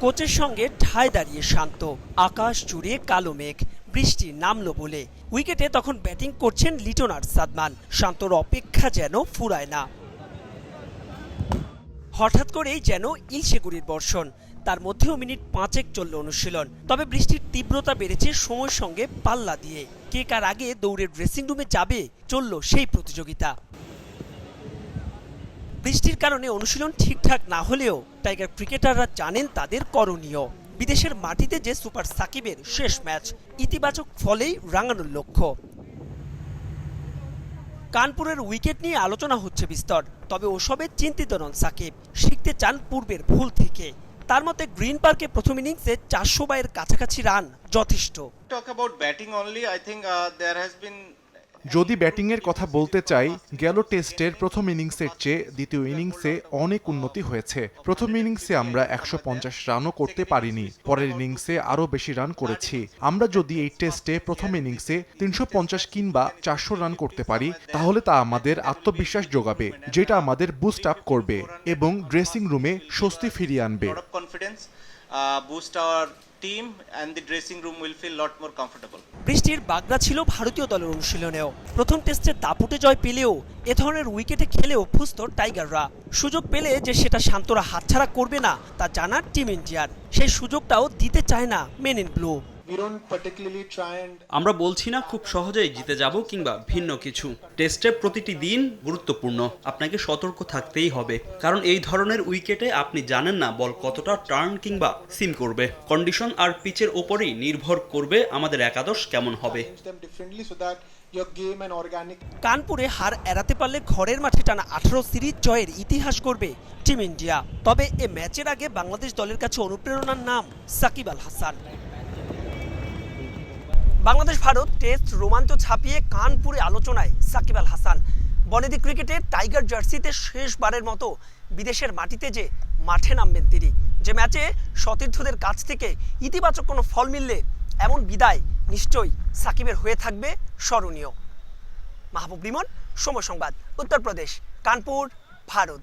কোচের সঙ্গে ঠায় দাঁড়িয়ে শান্ত। আকাশ জুড়ে কালো মেঘ, বৃষ্টি নামলো বলে। উইকেটে তখন ব্যাটিং করছেন লিটন আর সাদমান। শান্তর অপেক্ষা যেন ফুরায় না। হঠাৎ করেই যেন ইলশেগুড়ির বর্ষণ। তার মধ্যেও মিনিট পাঁচেক চলল অনুশীলন। তবে বৃষ্টির তীব্রতা বেড়েছে সময়ের সঙ্গে পাল্লা দিয়ে। কে কার আগে দৌড়ের ড্রেসিং রুমে যাবে, চলল সেই প্রতিযোগিতা। বৃষ্টির কারণে অনুশীলন ঠিকঠাক না হলেও টাইগার ক্রিকেটাররা জানেন তাদের করণীয়। বিদেশের মাটিতে যে সুপার সাকিবের শেষ ম্যাচ ইতিবাচক ফলেই রাঙানোর লক্ষ্য। কানপুরের উইকেট নিয়ে আলোচনা হচ্ছে বিস্তর তবে ওসবে চিন্তিত নন সাকিব। শিখতে চান পূর্বের ভুল থেকে। তার মতে গ্রিন পার্কে প্রথম ইনিংসে চারশো বাইয়ের কাছাকাছি রান যথেষ্ট। About batting only, I think uh, there has been যদি ব্যাটিংয়ের কথা বলতে চাই, গেল টেস্টের প্রথম ইনিংসের চেয়ে দ্বিতীয় ইনিংসে অনেক উন্নতি হয়েছে। প্রথম ইনিংসে আমরা একশো পঞ্চাশ রানও করতে পারিনি, পরের ইনিংসে আরও বেশি রান করেছি। আমরা যদি এই টেস্টে প্রথম ইনিংসে তিনশো পঞ্চাশ কিংবা চারশো রান করতে পারি, তাহলে তা আমাদের আত্মবিশ্বাস যোগাবে, যেটা আমাদের বুস্ট আপ করবে এবং ড্রেসিং রুমে স্বস্তি ফিরিয়ে আনবে। Lot our team and the dressing room will feel lot more comfortable. বৃষ্টির বাগদা ছিল ভারতীয় দলের অনুশীলনেও। প্রথম টেস্টে দাপুটে জয় পেলেও এ ধরনের উইকেটে খেলেও অভ্যস্ত টাইগাররা। সুযোগ পেলে যে সেটা শান্তরা হাতছাড়া করবে না, তা জানার টিম ইন্ডিয়ার। সেই সুযোগটাও দিতে চায় না মেন ইন ব্লু। আমরা বলছি না খুব সহজেই জিতে যাব কিংবা ভিন্ন কিছু। টেস্টে প্রতিটি দিন গুরুত্বপূর্ণ। আপনাকে সতর্ক থাকতেই হবে। কারণ এই ধরনের উইকেটে আপনি জানেন না বল কতটা টার্ন কিংবা সিম করবে। কন্ডিশন আর পিচের ওপরেই নির্ভর করবে আমাদের একাদশ কেমন হবে। কানপুরে হার এড়াতে পারলে ঘরের মাঠে টানা আঠারো সিরিজ জয়ের ইতিহাস করবে টিম ইন্ডিয়া। তবে এ ম্যাচের আগে বাংলাদেশ দলের কাছে অনুপ্রেরণার নাম সাকিব আল হাসান। বাংলাদেশ, ভারত টেস্ট রোমাঞ্চ ছাপিয়ে কানপুরে আলোচনায় সাকিব আল হাসান। বনেদি ক্রিকেটে টাইগার জার্সিতে শেষবারের মতো বিদেশের মাটিতে যে মাঠে নামবেন তিনি। যে ম্যাচে সতীর্থদের কাছ থেকে ইতিবাচক কোনো ফল মিললে এমন বিদায় নিশ্চয়ই সাকিবের হয়ে থাকবে স্মরণীয়। মাহবুব রিমন, সময় সংবাদ, উত্তরপ্রদেশ, কানপুর, ভারত।